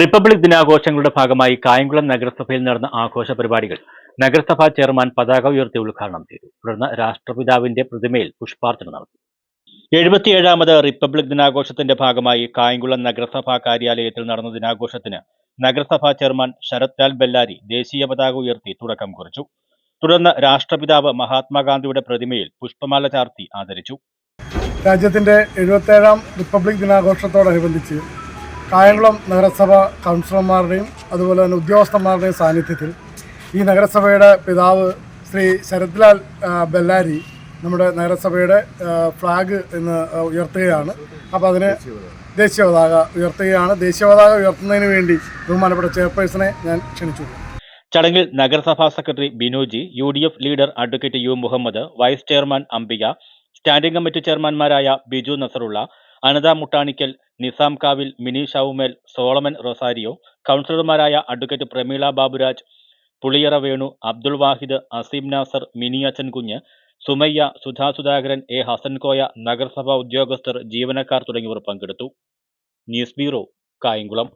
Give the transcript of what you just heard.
Republic ദിനാഘോഷങ്ങളുടെ ഭാഗമായി കായംകുളം നഗരസഭയിൽ നടന്ന ആഘോഷ പരിപാടികൾ നഗരസഭാ ചെയർമാൻ പതാക ഉയർത്തി ഉദ്ഘാടനം ചെയ്തു. തുടർന്ന് രാഷ്ട്രപിതാവിന്റെ പ്രതിമയിൽ പുഷ്പാർച്ചന നടത്തി. എഴുപത്തിയേഴാമത് റിപ്പബ്ലിക് ദിനാഘോഷത്തിന്റെ ഭാഗമായി കായംകുളം നഗരസഭാ കാര്യാലയത്തിൽ നടന്ന ദിനാഘോഷത്തിന് നഗരസഭാ ചെയർമാൻ ശരത് ലാൽ ബെല്ലാരി ദേശീയ പതാക ഉയർത്തി തുടക്കം കുറിച്ചു. തുടർന്ന് രാഷ്ട്രപിതാവ് മഹാത്മാഗാന്ധിയുടെ പ്രതിമയിൽ പുഷ്പമാല ചാർത്തി ആദരിച്ചു. രാജ്യത്തിന്റെ എഴുപത്തേഴാം റിപ്പബ്ലിക് ദിനാഘോഷത്തോടനുബന്ധിച്ച് കായംകുളം നഗരസഭ കൗൺസിലർമാരുടെയും അതുപോലെ തന്നെ ഉദ്യോഗസ്ഥന്മാരുടെയും സാന്നിധ്യത്തിൽ ഈ നഗരസഭയുടെ പിതാവ് ശ്രീ ശരത്ലാൽ ബെല്ലാരി നമ്മുടെ നഗരസഭയുടെ ഫ്ലാഗ് ഇന്ന് ഉയർത്തുകയാണ്. അപ്പോൾ അതിന് ദേശീയ പതാക ഉയർത്തുകയാണ്. ദേശീയ പതാക ഉയർത്തുന്നതിന് വേണ്ടി ബഹുമാനപ്പെട്ട ചെയർപേഴ്സണെ ഞാൻ ക്ഷണിച്ചു ചടങ്ങിൽ നഗരസഭാ secretary Binoji U D F leader advocate U Muhammad vice chairman Ambika standing committee ചെയർമാൻമാരായ Biju Nasarulla Anatha Muttanikkal Nizam Kavil Mini Shavumel Solomon Rosario കൗൺസിലർമാരായ അഡ്വക്കേറ്റ് പ്രമീള ബാബുരാജ് പുളിയറ വേണു അബ്ദുൾ വാഹിദ് അസീം നാസർ മിനി അച്ഛൻ കുഞ്ഞ് സുമയ്യ സുധാ സുധാകരൻ എ ഹസൻകോയ നഗരസഭാ ഉദ്യോഗസ്ഥർ ജീവനക്കാർ തുടങ്ങിയവർ പങ്കെടുത്തു. News bureau Kayamkulam.